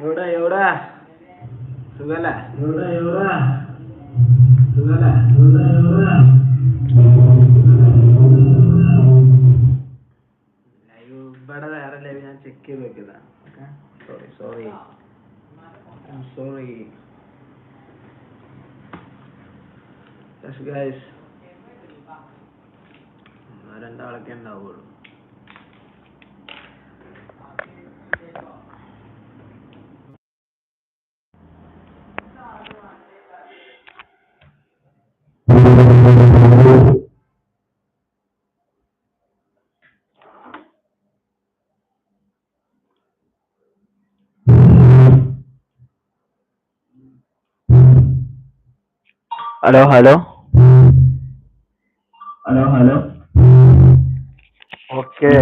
എവിടെ എവിടെ? സുഖല്ലേ? എവിടെ എവിടെ? സുഖല്ലേ? എവിടെ എവിടെ? ഇവിടെ വേറെ ലൈവ് ഞാൻ ചെക്ക് ചെയ്ത് വെക്കുന്നതാ സോറി സോറി സോറി ഗൈസ് രണ്ടാളൊക്കെ ഉണ്ടാവുള്ളൂ. Hello, hello. Hello, hello. Okay.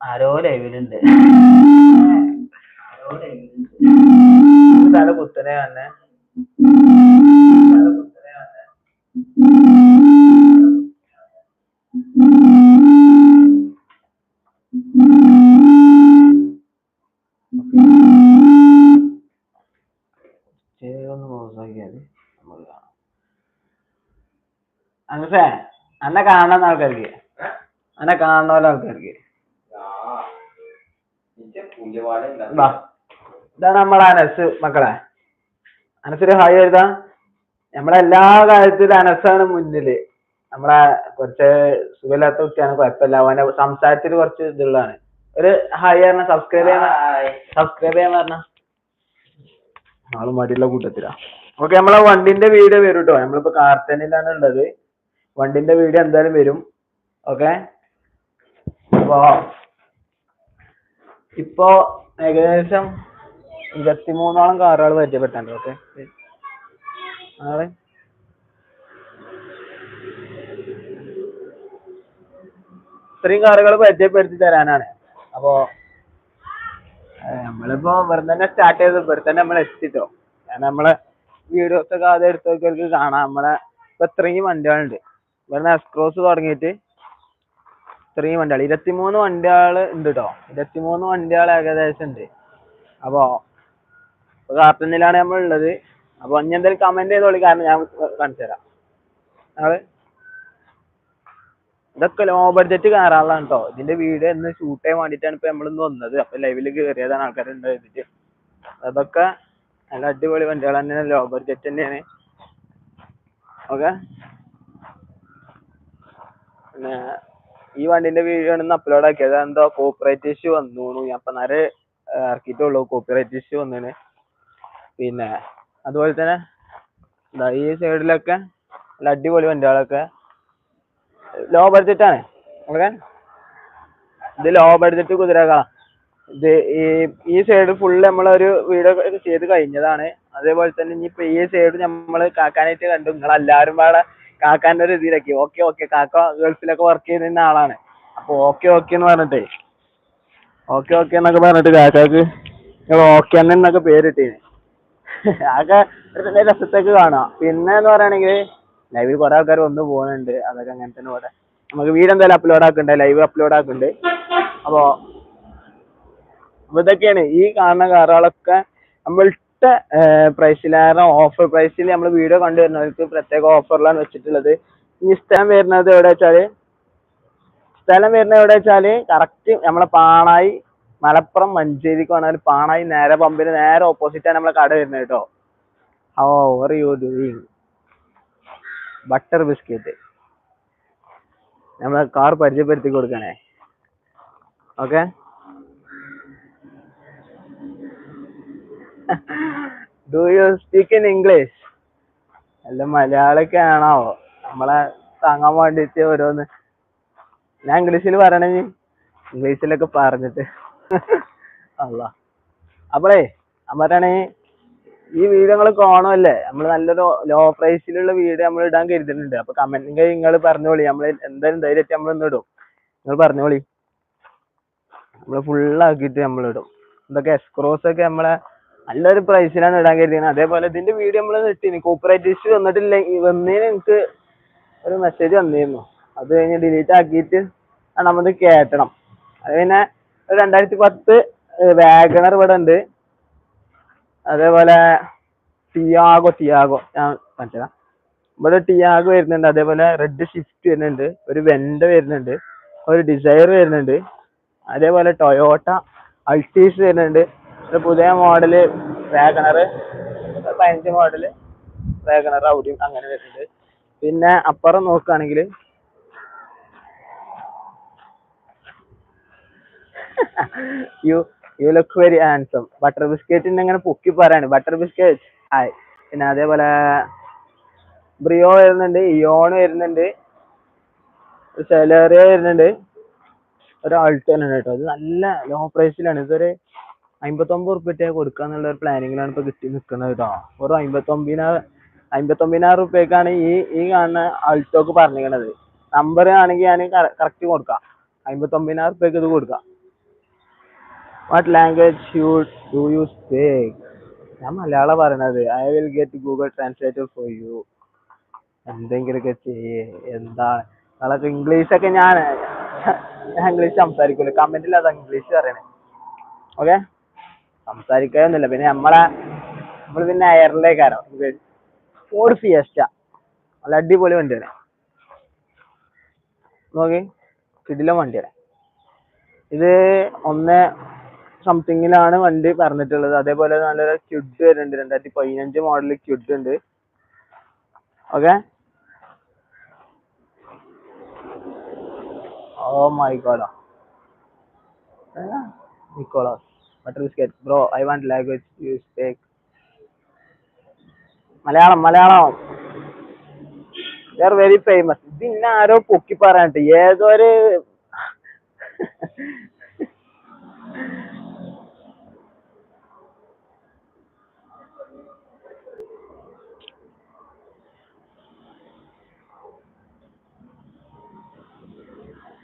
ആരോ ലൈവിലുണ്ട് തല കുത്തനെ വന്നെ അനസേ അന്നെ കാണുന്ന ആൾക്കാർക്ക് അന്നെ കാണുന്ന പോലെ ആൾക്കാർക്ക്. ഇതാണ് നമ്മളെ അനസ് മക്കളെ. അനസൊരു ഹായ് എഴുതാ. നമ്മളെ എല്ലാ കാര്യത്തിലും അനസാണ് മുന്നിൽ. നമ്മളെ കുറച്ച് സുഖമില്ലാത്ത കുട്ടിയാണ് കുഴപ്പമില്ല. അവനെ സംസാരത്തിൽ കുറച്ച് ഇതുള്ളതാണ്. ഒരു ഹായ് പറഞ്ഞ സബ്സ്ക്രൈബ് ചെയ്യാൻ സബ്സ്ക്രൈബ് ചെയ്യാൻ പറഞ്ഞ. ആൾ മടിയുള്ള കൂട്ടത്തിലാ. ഓക്കെ നമ്മളെ വണ്ടിന്റെ വീഡിയോ വരും കേട്ടോ നമ്മളിപ്പോ കാർത്തനിലാണ് ഉള്ളത്. വണ്ടിന്റെ വീഡിയോ എന്തായാലും വരും. ഓക്കെ? അപ്പോ ഇപ്പോ ഏകദേശം ഇരുപത്തിമൂന്നോളം കാറുകൾ പരിചയപ്പെട്ടുണ്ട് ഓക്കെ ആളെ? ഇത്രയും കാറുകൾ പരിചയപ്പെടുത്തി തരാനാണ്. അപ്പോ നമ്മളിപ്പോ വെറുതെ തന്നെ സ്റ്റാർട്ട് ചെയ്ത് ഇവിടെ തന്നെ നമ്മൾ എത്തിട്ടോ? നമ്മളെ വീഡിയോസ് ഒക്കെ ആദ്യം എടുത്തവർക്ക് കാണാം. നമ്മളെ ഇപ്പൊ ഇത്രയും വണ്ടികളുണ്ട്. ഇവിടുന്ന് എക്സ്ക്രോസ് തുടങ്ങിയിട്ട് ഇത്രയും വണ്ടികൾ ഇരുപത്തിമൂന്ന് വണ്ടികൾ ഉണ്ട് കേട്ടോ ഇരുപത്തിമൂന്ന് വണ്ടികൾ ഏകദേശം ഉണ്ട്. അപ്പോ കാർട്ടണിലാണ് നമ്മൾ ഉള്ളത്. അപ്പൊ ഇനി എന്തെങ്കിലും കമന്റ് ചെയ്തോളി. കാരണം ഞാൻ കാണിച്ചു തരാം. ഇതൊക്കെ ലോ ബഡ്ജറ്റ് കയറാനുള്ളതാണ് കേട്ടോ ഇതിന്റെ വീഡിയോ ഇന്ന് ഷൂട്ട് ചെയ്യാൻ വേണ്ടിയിട്ടാണ് ഇപ്പൊ നമ്മൾ ഇന്ന് വന്നത്. അപ്പൊ ലൈവിൽ കയറിയതാണ് ആൾക്കാരുണ്ട് വെച്ചിട്ട് അതൊക്കെ നല്ല അടിപൊളി വണ്ടികൾ തന്നെയാണ്. ലോ ബഡ്ജറ്റ് തന്നെയാണ്. ഓക്കെ? ഈ വണ്ടിന്റെ വീഡിയോ ആണ് ഇന്ന് അപ്ലോഡ് ആക്കിയത്. എന്തോ കോപ്പറേറ്റ് ഇഷ്യൂ വന്നു ഞാൻ ഇപ്പൊ നേരെ ഇറക്കിയിട്ടുള്ളൂ. Cooperate issue വന്നേന്. പിന്നെ അതുപോലെ തന്നെ ദാ ഈ സൈഡിലൊക്കെ നല്ല അടിപൊളി വണ്ടികളൊക്കെ. ലോ ബഡ്ജറ്റ് ആണ്. ഓക്കെ? ഇത് ലോ ബഡ്ജറ്റ് കുതിരകളാ. ഇത് ഈ ഈ സൈഡ് ഫുള്ള് നമ്മളൊരു വീഡിയോ ചെയ്ത് കഴിഞ്ഞതാണ്. അതേപോലെ തന്നെ ഇനിയിപ്പോ ഈ സൈഡ് നമ്മൾ കാക്കാനായിട്ട് കണ്ടു. നിങ്ങൾ എല്ലാരും പാടെ കാക്കാന്റെ ഒരു ഇതിലാക്കി. Okay okay. കാക്ക ഗൾഫിലൊക്കെ വർക്ക് ചെയ്യുന്ന ആളാണ്. അപ്പൊ ഓക്കെ ഓക്കെ എന്ന് പറഞ്ഞിട്ടേ. ഓക്കെ ഓക്കെ എന്നൊക്കെ പറഞ്ഞിട്ട് കാക്കാക്ക് ഓക്കെ തന്നെ എന്നൊക്കെ ഒരു നല്ല രസത്തേക്ക് കാണാം. പിന്നെ എന്ന് പറയുകയാണെങ്കിൽ ലൈവിൽ കുറെ ആൾക്കാർ വന്ന് പോകുന്നുണ്ട് അതൊക്കെ അങ്ങനെ തന്നെ പോട്ടെ നമുക്ക് വീട് എന്തായാലും അപ്ലോഡ് ആക്കുന്നുണ്ട് ലൈവ് അപ്ലോഡ് ആക്കുന്നുണ്ട് അപ്പോ ഇതൊക്കെയാണ് ഈ കാണുന്ന കാറുകളൊക്കെ നമ്മളുടെ കാരണം ഓഫർ പ്രൈസിൽ നമ്മൾ വീഡിയോ കണ്ടുവരുന്നവർക്ക് പ്രത്യേക ഓഫറിലാണ് വെച്ചിട്ടുള്ളത്. ഈ സ്ഥലം വരുന്നത് എവിടെ വെച്ചാൽ? സ്ഥലം വരുന്നത് എവിടെ വെച്ചാൽ? കറക്റ്റ് നമ്മളെ പാണായി മലപ്പുറം മഞ്ചേരിക്ക് വന്നാൽ പാണായി നേരെ പമ്പിന് നേരെ ഓപ്പോസിറ്റ് ആണ് നമ്മളെ കട വരുന്നത് കേട്ടോ. How you doing butter biscuit നമ്മളെ കാർ പരിചയപ്പെടുത്തി കൊടുക്കണേ. Okay do you speak in English അല്ല മലയാളമൊക്കെ ആണോ? നമ്മളെ താങ്ങാൻ വേണ്ടിയിട്ട് ഓരോന്ന്. ഞാൻ ഇംഗ്ലീഷിൽ പറയണേ ഇംഗ്ലീഷിലൊക്കെ പറഞ്ഞിട്ട്. അല്ല അപ്പോളേ ഞാൻ പറയണേ ഈ വീഡിയോ നിങ്ങൾ കാണുമല്ലേ നമ്മൾ നല്ലൊരു ലോ പ്രൈസിലുള്ള വീഡിയോ നമ്മൾ ഇടാൻ കരുതുന്നുണ്ട് അപ്പൊ കമന്റിൽ നിങ്ങൾ പറഞ്ഞോളി. നമ്മൾ എന്തായാലും ധൈര്യമായിട്ട് നമ്മൾ ഇടും. നിങ്ങൾ പറഞ്ഞോളി. നമ്മൾ ഫുള്ളാക്കിയിട്ട് നമ്മൾ ഇടും. ഇതൊക്കെ എക്സ്ക്രോസ് ഒക്കെ നമ്മളെ നല്ലൊരു പ്രൈസിലാണ് ഇടാൻ കരുതിയത്. അതേപോലെ ഇതിന്റെ വീഡിയോ നമ്മൾ ഇട്ടിന് കോപ്പറേറ്റ് ഇഷ്യൂ വന്നിട്ടില്ല വന്നതിന് എനിക്ക് ഒരു മെസ്സേജ് വന്നിരുന്നു. അത് കഴിഞ്ഞ് ഡിലീറ്റ് ആക്കിയിട്ട് നമ്മൾ കേറ്റണം. അത് പിന്നെ രണ്ടായിരത്തി പത്ത് വാഗണർ ഇവിടെ ഉണ്ട്. അതേപോലെ ടിയാഗോ ടിയാഗോ. ഞാൻ മറ്റേ ഇവിടെ ടിയാഗോ വരുന്നുണ്ട്. അതേപോലെ റെഡ് ഷിഫ്റ്റ് വരുന്നുണ്ട്. ഒരു വെണ്ട വരുന്നുണ്ട്. ഒരു ഡിസൈർ വരുന്നുണ്ട്. അതേപോലെ ടൊയോട്ട അൾട്ടീസ് വരുന്നുണ്ട്. ഒരു പുതിയ മോഡൽ വാഗണർ പതിനഞ്ച് മോഡൽ വാഗണർ ഔഡിയും അങ്ങനെ വരുന്നുണ്ട്. പിന്നെ അപ്പുറം നോക്കുകയാണെങ്കിൽ you you look very handsome butter ബിസ്ക്കറ്റിന്റെ അങ്ങനെ പൊക്കി പറയാണ്. ബട്ടർ ബിസ്ക്കറ്റ് ഹായ് പിന്നെ അതേപോലെ ബ്രിയോ വരുന്നുണ്ട് ഇയോൺ വരുന്നുണ്ട് സെലേറിയ വരുന്നുണ്ട്. ഒരു ആൾട്ടോ കേട്ടോ. അത് നല്ല ലോ പ്രൈസിലാണ് ഇതൊരു അമ്പത്തൊമ്പത് ഉറുപ്പ്യ കൊടുക്കാന്നുള്ള ഒരു പ്ലാനിങ്ങിലാണ് ഇപ്പൊ കിട്ടി നിൽക്കുന്നത് കേട്ടോ ഒരു അമ്പത്തൊമ്പതിനായിരം അമ്പത്തൊമ്പതിനായിരം ഉറുപ്പ്യക്കാണ് ഈ ഈ കാണുന്ന ആൾട്ടോക്ക് പറഞ്ഞിരിക്കണത്. നമ്പർ ആണെങ്കിൽ ഞാൻ കറക്റ്റ് കൊടുക്കാം. അമ്പത്തൊമ്പതിനായിരം ഉറുപ്പ്യക്ക് ഇത് കൊടുക്കാം. What language you do you speak ഞാൻ മലയാളം പറയണത്. I will get Google translator for you എന്തെങ്കിലുമൊക്കെ ചെയ്യേ. എന്താ? നിങ്ങളൊക്കെ ഇംഗ്ലീഷ് ഒക്കെ ഞാൻ ഞാൻ ഇംഗ്ലീഷ് സംസാരിക്കൂല. കമന്റിൽ അത് ഇംഗ്ലീഷ് പറയണേ. ഓക്കെ സംസാരിക്കാനൊന്നുമില്ല. പിന്നെ നമ്മളെ നമ്മൾ പിന്നെ എയറിലേക്കാരോ ഫോർഡ് ഫിയസ്റ്റ നല്ല അടിപൊളി വണ്ടിയാണ്. നോക്കി കിടിലം വണ്ടിയാണ്. ഇത് ഒന്ന് സംതിങ്ങിലാണ് വണ്ടി പറഞ്ഞിട്ടുള്ളത്. അതേപോലെ നല്ലൊരു ക്യുഡ് വരുന്നുണ്ട്. രണ്ടായിരത്തി പതിനഞ്ച് മോഡൽ ക്യുഡ് ഉണ്ട്. Okay oh my god Nicholas butter biscuit bro I want language use take Malayalam Malayalam. Are very famous ഇന്ന ആരോ പൊക്കി പറയാനിട്ട് ഏതോ ഒരു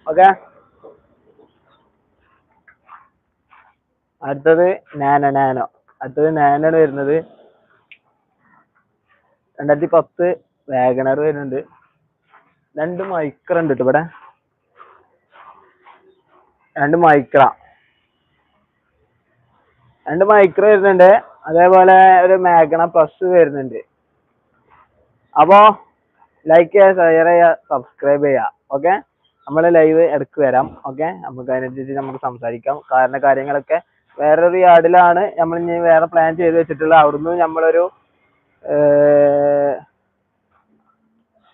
ഓക്കെ അടുത്തത് നാനോ നാനോ. അടുത്തത് നാനോ ആണ് വരുന്നത്. രണ്ടായിരത്തി പത്ത് വാഗണർ വരുന്നുണ്ട്. രണ്ട് മൈക്ര ഉണ്ട് കേട്ടോ ഇവിടെ. രണ്ട് മൈക്ര. രണ്ട് മൈക്ര വരുന്നുണ്ട്. അതേപോലെ ഒരു മാഗ്ന പ്ലസ് വരുന്നുണ്ട്. അപ്പോ ലൈക്ക് ചെയ്യുക ഷെയർ ചെയ്യുക സബ്സ്ക്രൈബ് ചെയ്യുക. ഓക്കെ നമ്മൾ ലൈവ് ഇടയ്ക്ക് വരാം. ഓക്കെ നമുക്ക് അതിനനുസരിച്ച് നമുക്ക് സംസാരിക്കാം. കാരണ കാര്യങ്ങളൊക്കെ വേറൊരു യാർഡിലാണ് നമ്മൾ ഇനി വേറെ പ്ലാൻ ചെയ്ത് വെച്ചിട്ടുള്ളത്. അവിടുന്ന് നമ്മളൊരു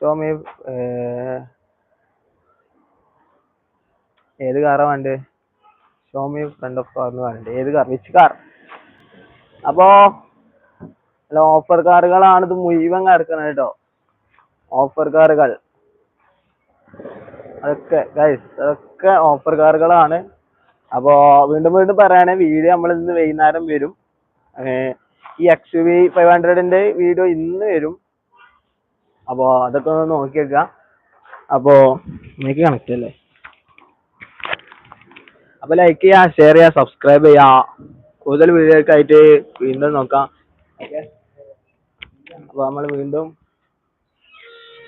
ഷോമി ഏത് കാറാ വേണ്ടത്? ഷോമി ഫ്രണ്ട് ഓഫ് കാർ എന്ന് ഏത് കാർ വിച്ച് കാർ അപ്പോ അല്ല ഓഫർ കാറുകളാണ് ഇത് മുഴുവൻ കിടക്കുന്നത് കേട്ടോ. ഓഫർ കാറുകൾ. അതൊക്കെ അതൊക്കെ ഓഫർ കാറുകളാണ്. അപ്പോ വീണ്ടും വീണ്ടും പറയാണ് വീഡിയോ നമ്മൾ ഇന്ന് വൈകുന്നേരം വരും. ഈ എക്സ് യു വി ഫൈവ് ഹൺഡ്രഡിന്റെ വീഡിയോ ഇന്ന് വരും. അപ്പോ അതൊക്കെ ഒന്ന് നോക്കിയേക്ക അപ്പോ നിങ്ങൾക്ക് കണക്ട് അല്ലേ? അപ്പൊ ലൈക്ക് ചെയ്യാ ഷെയർ ചെയ്യാ സബ്സ്ക്രൈബ് ചെയ്യാ. കൂടുതൽ വീഡിയോ ഒക്കെ ആയിട്ട് വീണ്ടും നോക്കാം. അപ്പൊ നമ്മൾ വീണ്ടും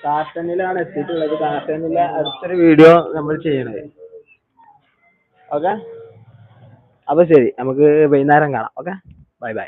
കാർട്ടനിലാണ് എത്തിയിട്ടുള്ളത്. കാർട്ടനിലെ അടുത്തൊരു വീഡിയോ നമ്മൾ ചെയ്യണത്. ഓക്കെ അപ്പൊ ശരി നമുക്ക് വൈകുന്നേരം കാണാം. Okay bye bye